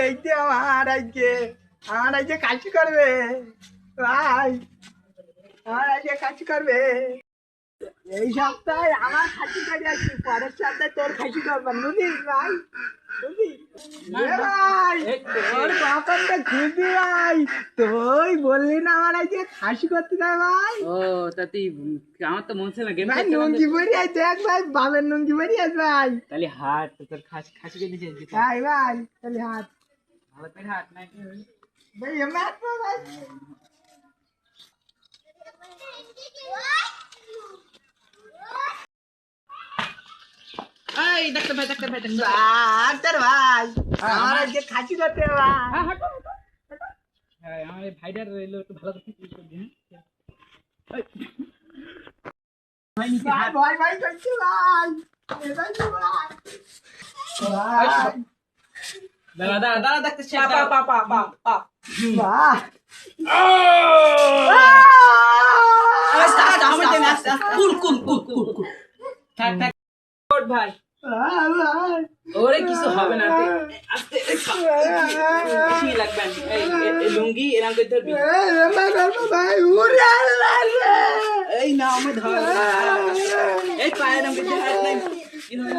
লেগতে আমার আজকে আমার আজকে কাজ করবে। ভাই আমার আজকে কাজ করবে। এই সপ্তাহে আমার খাসি কাজ আছে পরের সপ্তাহে তোর খাসি করব। বুঝিস ভাই বুঝিস এ ভাই তোর বাপারটা খুঁজি ভাই। তুই বললি না আমার আজকে খাসি করতে দেয় ভাই। ও তা তুই আমার তো মন ছিল না ভাই নুঙ্গি পরি দেখ ভাই বাবার নুঙ্গি পরি ভাই। তাহলে হাট তোর খাসি খাসি কে দিয়েছিস দিতে ভাই ভাই তাহলে হাত ভালো করে হাট নাই ভাই এমন হাত পা ভাই এই ডাক্তার ভাই ডাক্তার ভাই ডাক্তার ডাক্তার ভাই আমার আজকে খাসি করতে হবে ভাই হ্যাঁ হাঁটো হাঁটো, হাঁটো। হ্যাঁ আমার এই ভাইটার রইল একটু ভালো করে ঠিক করে দিন হ্যাঁ? ভাই নিচে ভাই হাত ভয় ভয় করছে ভাই এটাই তো ভাই ভাই দাঁড়া দাঁড়া দাঁড়া সাহেব পা পা পা পা পা ভাই আস্তে আস্তে আমার জন্য আস্তে আস্তে কুল কুল কুল কুল কুল। থাক থাক। ভাই ওরে কিছু হবে না আস্তে কি লাগবে এই এই- এই লুঙ্গি এরকম করে ধরবি। ভাই উড়ে এই না আমি ধর। এই পায়ে এরকম করে ধর, নাই। এই ধর।